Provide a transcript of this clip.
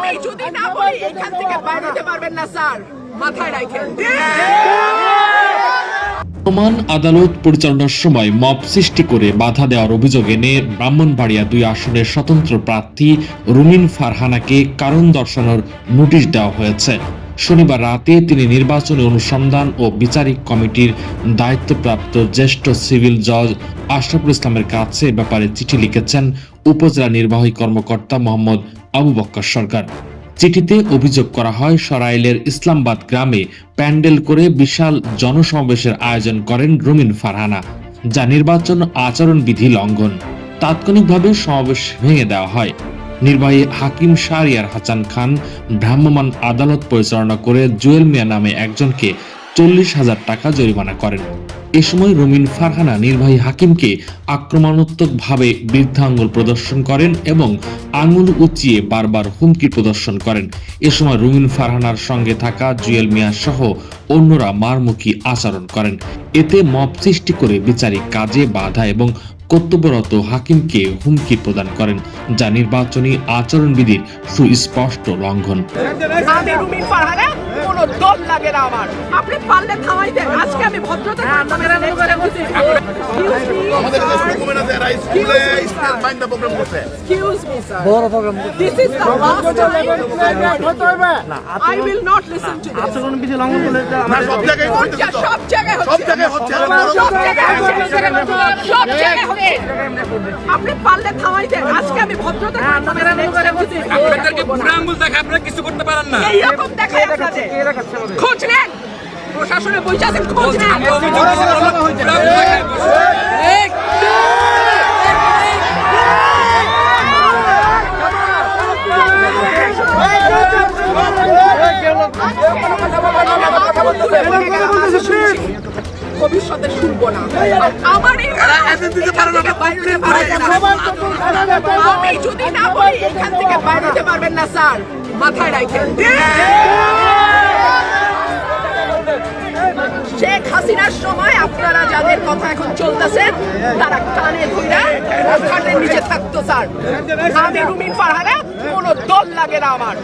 আমি যদি না বলি এখান থেকে বাইরে যেতে পারবেন না স্যার। মাথায় রাখেন প্রমাণ আদালত পরিচালনার সময় মব সৃষ্টি করে বাধা দেওয়ার অভিযোগ এনে ব্রাহ্মণবাড়িয়া দুই আসনের স্বতন্ত্র প্রার্থী রুমিন ফারহানাকে কারণ দর্শানোর নোটিশ দেওয়া হয়েছে। শনিবার রাতে তিনি নির্বাচনী অনুসন্ধান ও বিচারিক কমিটির দায়িত্বপ্রাপ্ত জ্যেষ্ঠ সিভিল জজ আশরাফুল ইসলামের কাছে ব্যাপারে চিঠি লিখেছেন উপজেলা নির্বাহী কর্মকর্তা মোহাম্মদ আবু বক্কর সরকার। চিঠিতে অভিযোগ করা হয়, সরাইলের ইসলামবাদ গ্রামে প্যান্ডেল করে বিশাল জনসমাবেশের আয়োজন করেন রুমিন ফারহানা, যা নির্বাচন আচরণবিধি লঙ্ঘন। তাৎক্ষণিকভাবে সমাবেশ ভেঙে দেওয়া হয়। নির্বাহী হাকিম শাহরিয়ার হাসান খান ভ্রাম্যমাণ আদালত পরিচালনা করে জুয়েল মিয়া নামে একজনকে চল্লিশ হাজার টাকা জরিমানা করেন। এ সময় রুমিন ফারহানা নির্বাহী হাকিমকে আক্রমণাত্মকভাবে বৃদ্ধাঙ্গুল প্রদর্শন করেন এবং আঙুল উঁচিয়ে বারবার হুমকি প্রদর্শন করেন। এ সময় রুমিন ফারহানার সঙ্গে থাকা জুয়েল মিয়া সহ অন্যরা মারমুখী আচরণ করেন। এতে মব সৃষ্টি করে বিচারিক কাজে বাধা এবং কর্তব্যরত হাকিমকে হুমকি প্রদান করেন যা নির্বাচনী আচরণবিধির সুস্পষ্ট লঙ্ঘন। লাগে না আমার। আপনি পারলে থামাই দেন আজকে আমি ভদ্রতা সব জায়গায় সব জায়গায় হচ্ছে আপনি পারলে থামাই দেন আজকে আমি ভদ্রতা আপনাদেরকে বুড়া আঙ্গুল দেখে আপনারা কিছু করতে পারেন না এইরকম দেখায় আপনাদের খোঁজ নেন প্রশাসনে আছেন নেন। ভবিষ্যতে শুনব না। আমার আমি যদি না বলি এখান থেকে বাইরে পারবেন না স্যার। মাথায় রাখেন। শেখ হাসিনার সময় আপনারা যাদের কথা এখন চলতেছে তারা কানে ধইরা খাটের নিচে থাকতো স্যার। আমি রুমিন ফারহানা কোনো দল লাগে না আমার।